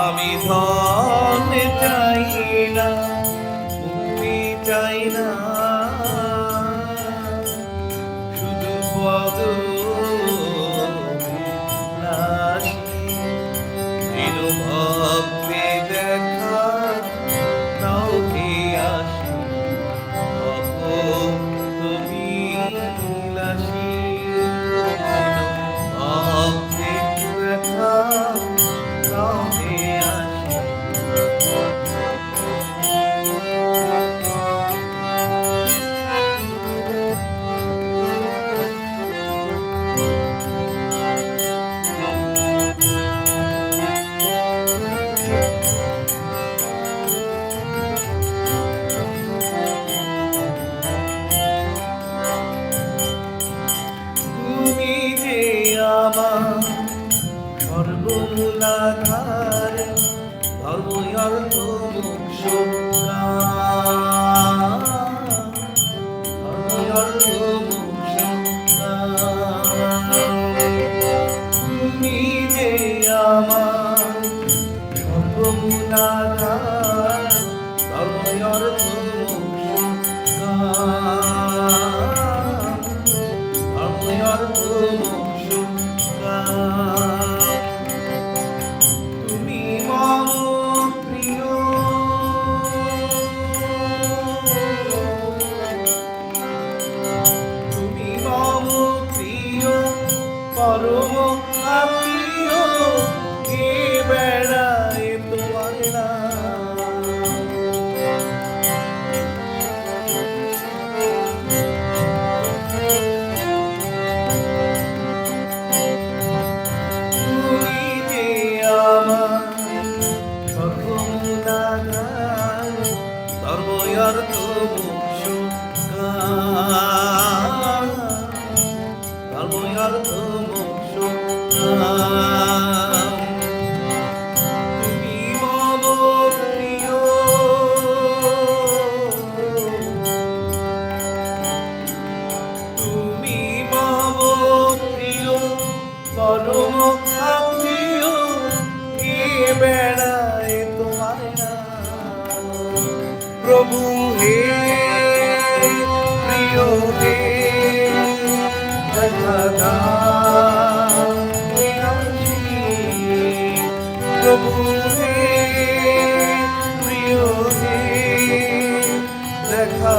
আমি ধর মূলাধারে ধর্ম অর্থ মোক্ষ ধর্ম অর্থ মোক্ষ নিজে আমার ধর্ম মূলাধার ধর্ম অর্থ মোক্ষ প্রভু হে প্রিয় হে প্রভু হে প্রিয় হে দেখা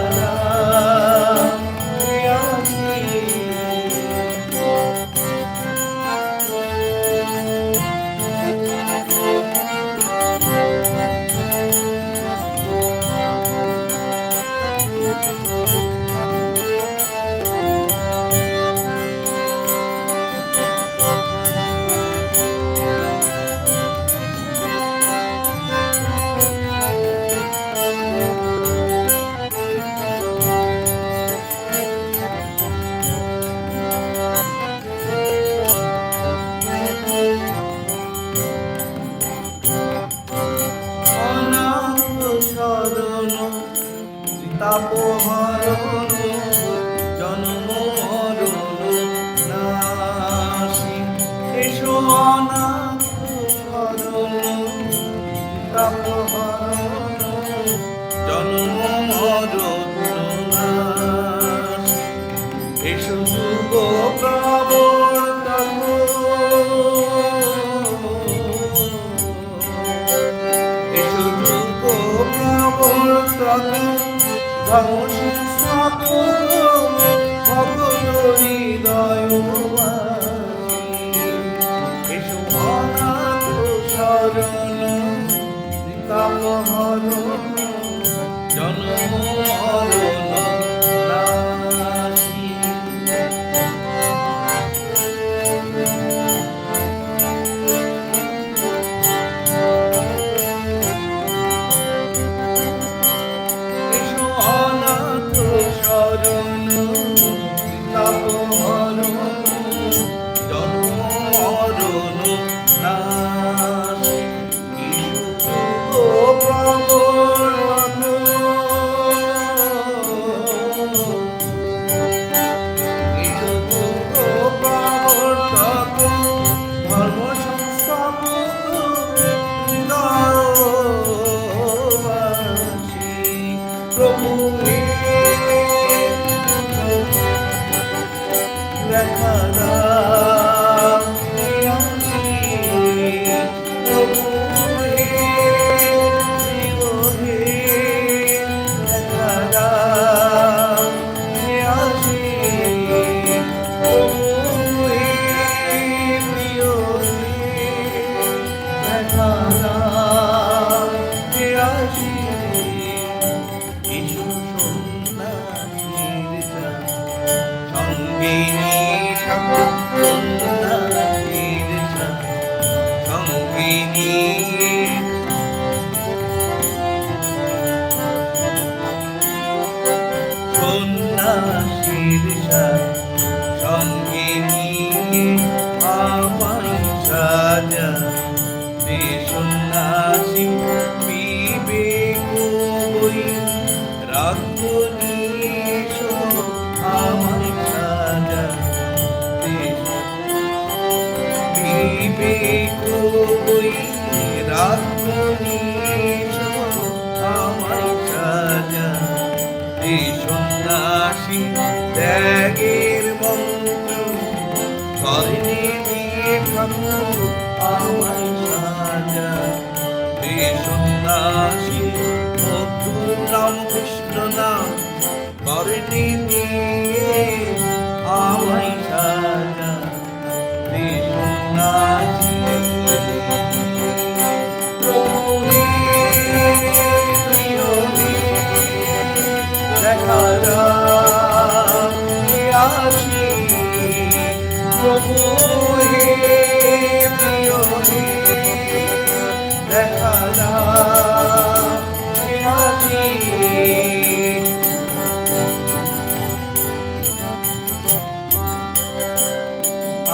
পাপহরণ জন্ম হরণ নাশি। এসো অনাথ হরণ পাপহরণ জন্ম হরণ নাশি। এসো যুগ প্রবণ Amen. যুগ প্রবর্তক দেখা সঙ্গিনী সন্ন্যাসীর সঙ্গে নিয়ে আমায় সাজা রে সন্ন্যাসী বিবেক বই ত্যাগের মন্ত্র করেনি দিয়ে সন্ন্যাসী নাম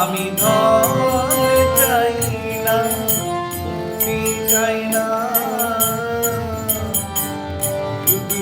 আমি ধন চাই না তুমি চাই না। শুধু